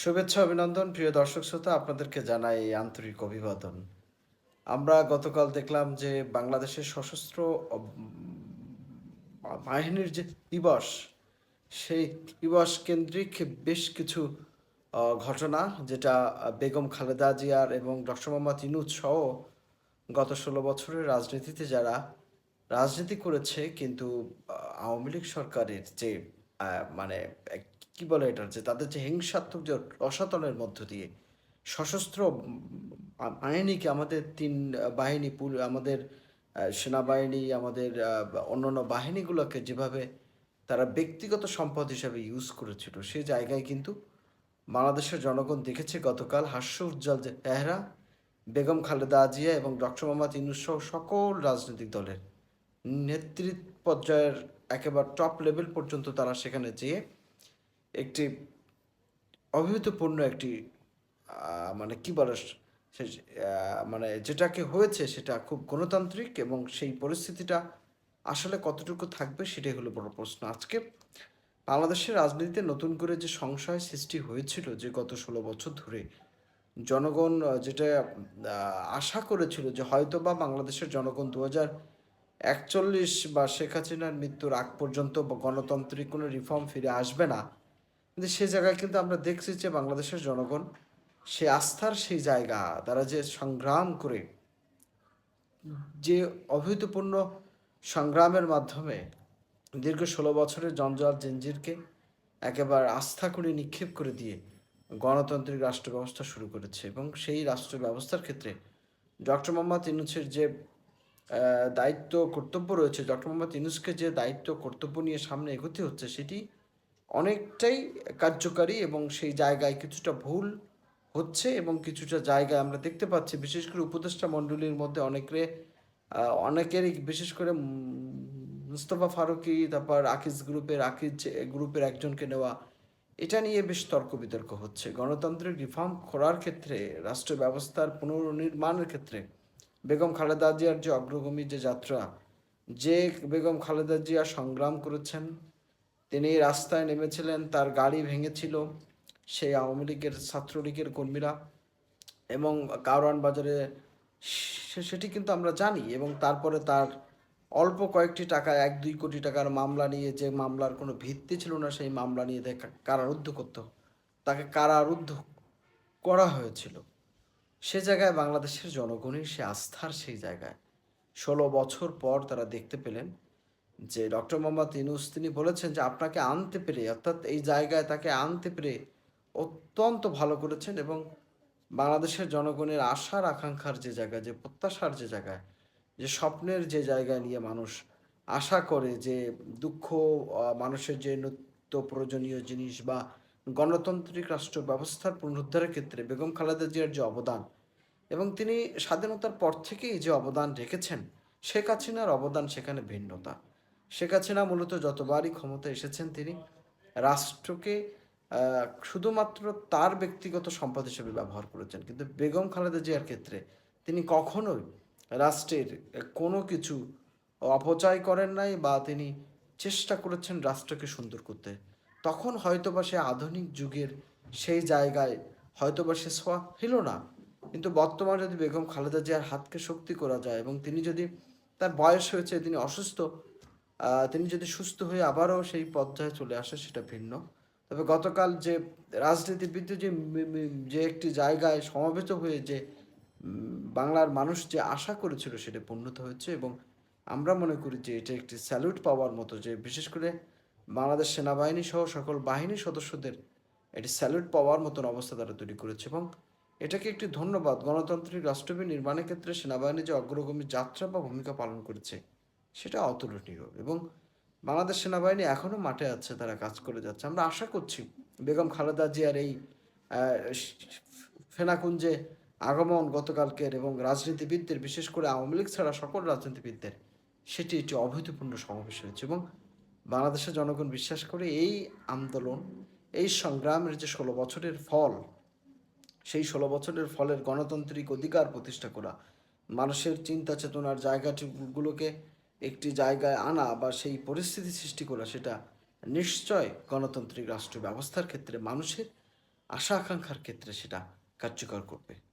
শুভেচ্ছা, অভিনন্দন। প্রিয় দর্শক শ্রোতা, আপনাদেরকে জানাই আন্তরিক অভিবাদন। আমরা গতকাল দেখলাম যে বাংলাদেশের সশস্ত্র বাহিনীর যে দিবস, সেই দিবস কেন্দ্রিক বেশ কিছু ঘটনা, যেটা বেগম খালেদা জিয়ার এবং ডক্টর মোহাম্মদ ইনুজ সহ গত ষোলো বছরের রাজনীতিতে যারা রাজনীতি করেছে, কিন্তু আওয়ামী লীগ সরকারের যে মানে কি বলে এটার? যে তাদের যে হিংসাত্মক যে রসাতনের মধ্য দিয়ে সশস্ত্র বাহিনীকে আমাদের তিন বাহিনী, পুল- আমাদের সেনাবাহিনী, আমাদের অন্যান্য বাহিনীগুলোকে যেভাবে তারা ব্যক্তিগত সম্পদ হিসাবে ইউজ করেছিল, সে জায়গায় কিন্তু বাংলাদেশের জনগণ দেখেছে গতকাল হাস্য উজ্জ্বল যে চেহারা বেগম খালেদা জিয়া এবং ডক্টর মোহাম্মদ ইউনুস সহ সকল রাজনৈতিক দলের নেতৃত্ব পর্যায়ের একেবারে টপ লেভেল পর্যন্ত তারা সেখানে যেয়ে একটি অভূতপূর্ণ একটি মানে কি বলে, সে মানে যেটাকে হয়েছে সেটা খুব গণতান্ত্রিক এবং সেই পরিস্থিতিটা আসলে কতটুকু থাকবে সেটাই হলো বড় প্রশ্ন আজকে। বাংলাদেশের রাজনীতিতে নতুন করে যে সংশয় সৃষ্টি হয়েছিল যে গত ষোলো বছর ধরে, জনগণ যেটা আশা করেছিল যে হয়তো বা বাংলাদেশের জনগণ দু হাজার একচল্লিশ বা শেখ হাসিনার মৃত্যুর আগ পর্যন্ত গণতান্ত্রিক কোনো রিফর্ম ফিরে আসবে না কিন্তু সে জায়গায় কিন্তু আমরা দেখছি যে বাংলাদেশের জনগণ, সে আস্থার সেই জায়গা, তারা যে সংগ্রাম করে, যে অভূতপূর্ণ সংগ্রামের মাধ্যমে দীর্ঘ ষোলো বছরের জঞ্জাল জঞ্জিরকে একেবারে আস্থা করে নিক্ষেপ করে দিয়ে গণতান্ত্রিক রাষ্ট্র ব্যবস্থা শুরু করেছে এবং সেই রাষ্ট্র ব্যবস্থার ক্ষেত্রে ডক্টর মোহাম্মদ ইনুসের যে দায়িত্ব কর্তব্য রয়েছে, ডক্টর মোহাম্মদ ইনুসকে যে দায়িত্ব কর্তব্য নিয়ে সামনে এগোতে হচ্ছে, সেটি অনেকটাই কার্যকারী এবং সেই জায়গায় কিছুটা ভুল হচ্ছে এবং কিছুটা জায়গায় আমরা দেখতে পাচ্ছি, বিশেষ করে উপদেষ্টা মণ্ডলীর মধ্যে অনেকে অনেকেরই বিশেষ করে মুস্তফা ফারুকি, তারপর আকিজ গ্রুপের আকিজ গ্রুপের একজনকে নেওয়া, এটা নিয়ে বেশ তর্ক বিতর্ক হচ্ছে। গণতান্ত্রিক রিফর্ম করার ক্ষেত্রে রাষ্ট্র ব্যবস্থার পুনর্নির্মাণের ক্ষেত্রে, বেগম খালেদা জিয়ার যে অগ্রগামী যে যাত্রা, যে বেগম খালেদা জিয়া সংগ্রাম করেছেন তিনি রাস্তায় নেমেছিলেন, তার গাড়ি ভেঙেছিল, সেই আওয়ামী লীগের ছাত্রলীগের কর্মীরা এবং কারওয়ান বাজারে সেটি কিন্তু আমরা জানি এবং তারপরে তার অল্প কয়েকটি টাকা, এক দুই কোটি টাকার মামলা নিয়ে যে মামলার কোনো ভিত্তি ছিল না, সেই মামলা নিয়ে তাকে কারারুদ্ধ করতে। তাকে কারারুদ্ধ করা হয়েছিল। সে জায়গায় বাংলাদেশের জনগণের সে আস্থার সেই জায়গায়। ষোলো বছর পর তারা দেখতে পেলেন যে ডক্টর মোহাম্মদ ইনুস তিনি বলেছেন যে আপনাকে আনতে পেরে, অর্থাৎ এই জায়গায় তাকে আনতে পেরে অত্যন্ত ভালো করেছেন এবং বাংলাদেশের জনগণের আশার, আকাঙ্ক্ষার যে জায়গা যে প্রত্যাশার যে জায়গায়, যে স্বপ্নের যে জায়গায় নিয়ে মানুষ আশা করে যে দুঃখ মানুষের যে নিত্য প্রয়োজনীয় জিনিস বা গণতান্ত্রিক রাষ্ট্র ব্যবস্থার পুনরুদ্ধারের ক্ষেত্রে বেগম খালেদা জিয়ার যে অবদান এবং তিনি স্বাধীনতার পর থেকেই যে অবদান রেখেছেন, শেখ হাসিনার অবদান সেখানে ভিন্নতা। শেখ হাসিনা মূলত যতবারই ক্ষমতা এসেছেন তিনি রাষ্ট্রকে শুধুমাত্র তার ব্যক্তিগত সম্পদ হিসেবে ব্যবহার করেছেন। কিন্তু বেগম খালেদা জিয়ার ক্ষেত্রে তিনি কখনোই রাষ্ট্রের কোনো কিছু অপচয় করেন নাই বা তিনি চেষ্টা করেছেন রাষ্ট্রকে সুন্দর করতে। তখন হয়তোবা সে আধুনিক যুগের সেই জায়গায় হয়তোবা সে ছোঁয়া ছিল না। কিন্তু বর্তমানে যদি বেগম খালেদা জিয়ার হাতকে শক্তি করা যায় এবং তিনি যদি তার বয়স হয়েছে, তিনি অসুস্থ তিনি যদি সুস্থ হয়ে আবারও সেই পর্যায়ে চলে আসে, সেটা ভিন্ন। তবে গতকাল যে রাজনীতিবিদ যে যে একটি জায়গায় সমাবেত হয়ে যে বাংলার মানুষ যে আশা করেছিল সেটা পূর্ণত হয়েছে এবং আমরা মনে করি যে এটা একটি স্যালুট পাওয়ার মতো যে, বিশেষ করে বাংলাদেশ সেনাবাহিনী সহ সকল বাহিনীর সদস্যদের এটি স্যালুট পাওয়ার মতন অবস্থা তারা তৈরি করেছে এবং এটাকে একটি ধন্যবাদ। গণতান্ত্রিক রাষ্ট্রবি নির্মাণের ক্ষেত্রে সেনাবাহিনী যে অগ্রগামী যাত্রা বা ভূমিকা পালন করেছে সেটা অতুলনীয় এবং বাংলাদেশ সেনাবাহিনী এখনও মাঠে আছে, তারা কাজ করে যাচ্ছে। আমরা আশা করছি বেগম খালেদা জিয়ার এই ফেনাকুঞ্জে আগমন গতকালকের এবং রাজনীতিবিদদের, বিশেষ করে আওয়ামী লীগ ছাড়া সকল রাজনীতিবিদদের, সেটি একটি অভূতপূর্ণ সমাবেশ হয়েছে এবং বাংলাদেশের জনগণ বিশ্বাস করে এই আন্দোলন, এই সংগ্রামের যে ষোলো বছরের ফল, সেই ষোলো বছরের ফলের গণতান্ত্রিক অধিকার প্রতিষ্ঠা করা, মানুষের চিন্তা চেতনার জায়গাগুলোকে একটি জায়গায় আনা বা সেই পরিস্থিতি সৃষ্টি করা, সেটা নিশ্চয় গণতান্ত্রিক রাষ্ট্র ব্যবস্থার ক্ষেত্রে, মানুষের আশা আকাঙ্ক্ষার ক্ষেত্রে সেটা কার্যকর করবে।